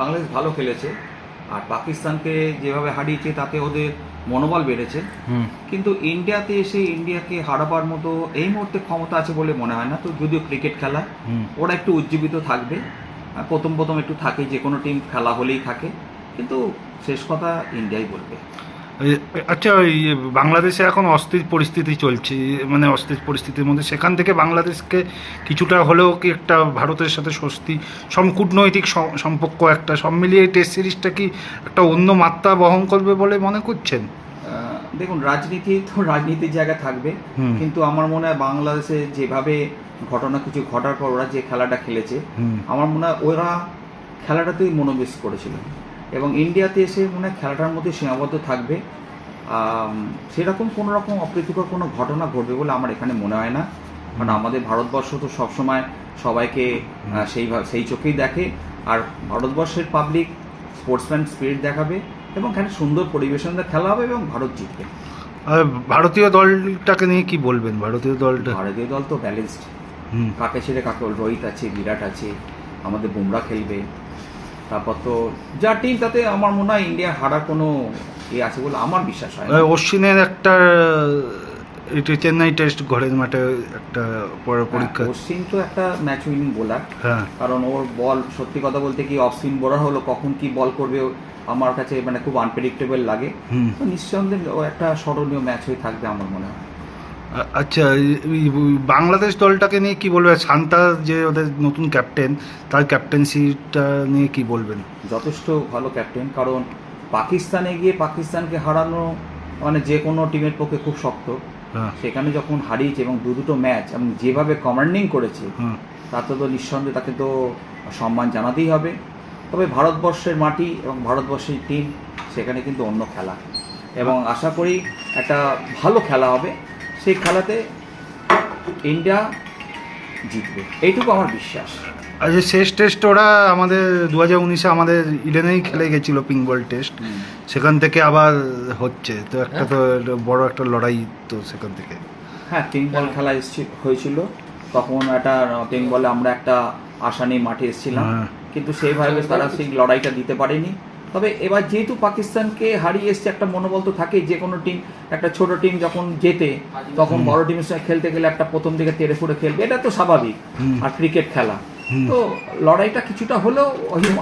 বাংলাদেশ ভালো খেলেছে। আর পাকিস্তানকে যেভাবে হারিয়েছে তাতে ওদের মনোবল বেড়েছে। কিন্তু ইন্ডিয়াতে এসে ইন্ডিয়াকে হারাবার মতো এই মুহূর্তে ক্ষমতা আছে বলে মনে হয় না। তো যদিও ক্রিকেট খেলা ওরা একটু উজ্জীবিত থাকবে। প্রথম প্রথম একটু থাকে যে কোনো টিম খেলা হলেই থাকে। কিন্তু শেষ কথা ইন্ডিয়াই বলবে। আচ্ছা ওই বাংলাদেশে এখন অস্থির পরিস্থিতি চলছে। মানে অস্থির পরিস্থিতির মধ্যে সেখান থেকে বাংলাদেশকে কিছুটা হলেও কি একটা ভারতের সাথে স্বস্তি সম কূটনৈতিক সম্পর্ক একটা সব মিলিয়ে টেস্ট সিরিজটা কি একটা অন্য মাত্রা বহন করবে বলে মনে করছেন? দেখুন রাজনীতি তো রাজনীতির জায়গা থাকবে। কিন্তু আমার মনে হয় বাংলাদেশে যেভাবে ঘটনা কিছু ঘটার পর ওরা যে খেলাটা খেলেছে আমার মনে হয় ওরা খেলাটাতেই মনোবেশ করেছিল। এবং ইন্ডিয়াতে এসে মনে হয় খেলাটার মধ্যে সীমাবদ্ধ থাকবে। সেরকম কোনো রকম অপ্রীতিকর কোনো ঘটনা ঘটবে বলে আমার এখানে মনে হয় না। কারণ আমাদের ভারতবর্ষ তো সবসময় সবাইকে সেই সেই চোখেই দেখে। আর ভারতবর্ষের পাবলিক স্পোর্টসম্যান স্পিরিট দেখাবে এবং এখানে সুন্দর পরিবেশন খেলা হবে এবং ভারত জিতবে। ভারতীয় দলটাকে নিয়ে কি বলবেন? ভারতীয় দলটা? ভারতীয় দল তো ব্যালেন্সড কাকে ছেড়ে কাকে রোহিত আছে বিরাট আছে আমাদের বুমরা খেলবে। তারপর তো যা টিম তাতে আমার মনে হয় ইন্ডিয়া হারার কোনো ইয়ে আছে বলে আমার বিশ্বাস হয় না। অশ্বিনের একটা এটা চেন্নাই টেস্ট ঘরের মাঠে একটা পরে পরীক্ষা। হ্যাঁ, অশ্বিন তো একটা ম্যাচ উইনিং বোলার হ্যাঁ। কারণ ওর বল সত্যি কথা বলতে কি অফ স্পিন বোলার হলো কখন কি বল করবে ও আমার কাছে মানে খুব আনপ্রেডিক্টেবল লাগে। হুম। তো নিঃসন্দেহে ও একটা স্মরণীয় ম্যাচ হয়ে থাকবে আমার মনে হয়। আচ্ছা বাংলাদেশ দলটাকে নিয়ে কি বলবেন? শান্তা যে ওদের নতুন ক্যাপ্টেন তার ক্যাপ্টেন্সিটা নিয়ে কি বলবেন? যথেষ্ট ভালো ক্যাপ্টেন কারণ পাকিস্তানে গিয়ে পাকিস্তানকে হারানো মানে যে কোনো টিমের পক্ষে খুব শক্ত। হ্যাঁ। সেখানে যখন হারিয়েছে এবং দু দুটো ম্যাচ এবং যেভাবে কমান্ডিং করেছে তাতে তো নিঃসন্দেহে তাকে তো সম্মান জানাতেই হবে। তবে ভারতবর্ষের মাটি এবং ভারতবর্ষের টিম সেখানে কিন্তু অন্য খেলা। এবং আশা করি একটা ভালো খেলা হবে। সেই খেলাতে ইন্ডিয়া জিতবে। এইটুকু আমার বিশ্বাস। আজ শেষ টেস্ট ওরা আমাদের দু হাজার উনিশে আমাদের ইডেনেই খেলে গেছিল পিঙ্ক বল টেস্ট সেখান থেকে আবার হচ্ছে। তো একটা তো বড় একটা লড়াই তো সেখান থেকে। হ্যাঁ পিঙ্ক বল খেলা হয়েছিল। তখন একটা পিঙ্ক বলে আমরা একটা আশা নিয়ে মাঠে এসেছিলাম। হ্যাঁ। কিন্তু সেইভাবে তারা সেই লড়াইটা দিতে পারেনি। তবে এবার যেহেতু পাকিস্তানকে হারিয়ে এসছে একটা মনোবল তো থাকেই যে কোনো টিম একটা ছোট টিম যখন জেতে তখন বড় টিমের সঙ্গে খেলতে গেলে একটা প্রথম দিকে তেড়ে ফুড়ে খেলবে এটা তো স্বাভাবিক। আর ক্রিকেট খেলা। তো লড়াইটা কিছুটা হলেও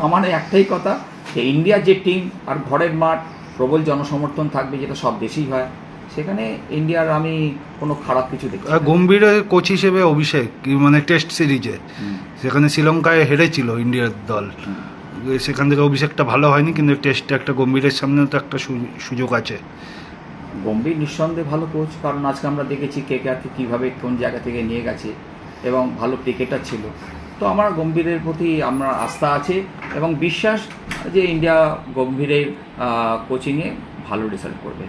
আমার একটাই কথা যে ইন্ডিয়া যে টিম আর ঘরের মাঠ প্রবল জনসমর্থন থাকবে যেটা সব দেশেই হয় সেখানে ইন্ডিয়ার আমি কোনো খারাপ কিছু দেখি গম্ভীরের কোচ হিসেবে অভিষেক মানে টেস্ট সিরিজে সেখানে শ্রীলঙ্কায় হেরেছিল ইন্ডিয়ার দল। সেখান থেকে অভিষেকটা ভালো হয়নি, কিন্তু টেস্টে একটা গম্ভীরের সামনে তো একটা সুযোগ আছে। গম্ভীর নিঃসন্দেহে ভালো কোচ কারণ আজকে আমরা দেখেছি কে কে কীভাবে কোন জায়গা থেকে নিয়ে গেছে এবং ভালো ক্রিকেটার ছিল। তো আমার গম্ভীরের প্রতি আমার আস্থা আছে এবং বিশ্বাস যে ইন্ডিয়া গম্ভীরের কোচিংয়ে ভালো রেজাল্ট করবে।